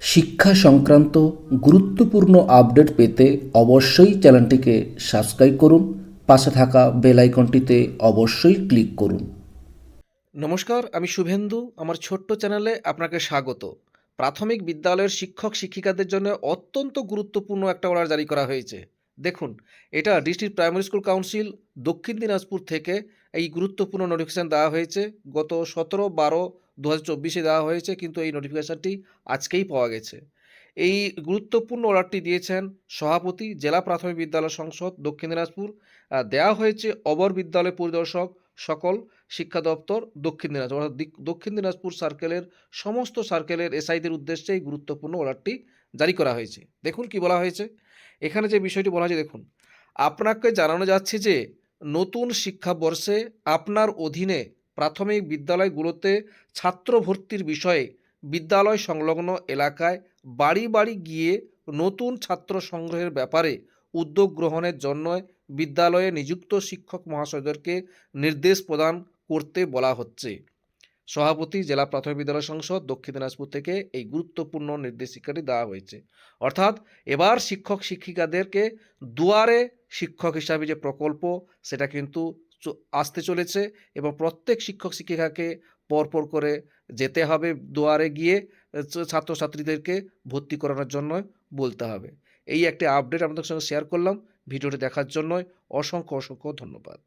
শিক্ষা সংক্রান্ত গুরুত্বপূর্ণ আপডেট পেতে অবশ্যই চ্যানেলটিকে সাবস্ক্রাইব করুন, পাশে থাকা বেল আইকনটিতে অবশ্যই ক্লিক করুন। নমস্কার, আমি শুভেন্দু, আমার ছোট্ট চ্যানেলে আপনাকে স্বাগত। প্রাথমিক বিদ্যালয়ের শিক্ষক শিক্ষিকাদের জন্য অত্যন্ত গুরুত্বপূর্ণ একটা অর্ডার জারি করা হয়েছে। দেখুন, এটা ডিস্ট্রিক্ট প্রাইমারি স্কুল কাউন্সিল দক্ষিণ দিনাজপুর থেকে এই গুরুত্বপূর্ণ নোটিফিকেশান দেওয়া হয়েছে। গত সতেরো, বারো দু হাজার চব্বিশে দেওয়া হয়েছে, কিন্তু এই নোটিফিকেশানটি আজকেই পাওয়া গেছে। এই গুরুত্বপূর্ণ অর্ডারটি দিয়েছেন সভাপতি, জেলা প্রাথমিক বিদ্যালয় সংসদ, দক্ষিণ দিনাজপুর। দেওয়া হয়েছে অবর বিদ্যালয় পরিদর্শক সকল শিক্ষা দপ্তর দক্ষিণ দিনাজপুর, অর্থাৎ দিক- দক্ষিণ দিনাজপুর সার্কেলের সমস্ত সার্কেলের এসআইদের উদ্দেশ্যে এই গুরুত্বপূর্ণ অর্ডারটি জারি করা হয়েছে। দেখুন কি বলা হয়েছে। এখানে যে বিষয়টি বলা হয়েছে, দেখুন। আপনাকে জানানো যাচ্ছে যে নতুন শিক্ষাবর্ষে আপনার অধীনে প্রাথমিক বিদ্যালয়গুলোতে ছাত্র ভর্তির বিষয়ে বিদ্যালয় সংলগ্ন এলাকায় বাড়ি বাড়ি গিয়ে নতুন ছাত্র সংগ্রহের ব্যাপারে উদ্যোগ গ্রহণের জন্য বিদ্যালয়ে নিযুক্ত শিক্ষক মহাশয়দেরকে নির্দেশ প্রদান করতে বলা হচ্ছে। সভাপতি, জেলা প্রাথমিক বিদ্যালয় সংসদ দক্ষিণ দিনাজপুর থেকে এই গুরুত্বপূর্ণ নির্দেশিকাটি দেওয়া হয়েছে। অর্থাৎ এবার শিক্ষক শিক্ষিকাদেরকে দুয়ারে শিক্ষক হিসাবে যে প্রকল্প, সেটা কিন্তু আসতে চলেছে এবং প্রত্যেক শিক্ষক শিক্ষিকাকে পরপর করে যেতে হবে দুয়ারে গিয়ে ছাত্রছাত্রীদেরকে ভর্তি করানোর জন্য বলতে হবে। এই একটি আপডেট আপনাদের সঙ্গে শেয়ার করলাম। ভিডিওটি দেখার জন্য অসংখ্য অসংখ্য ধন্যবাদ।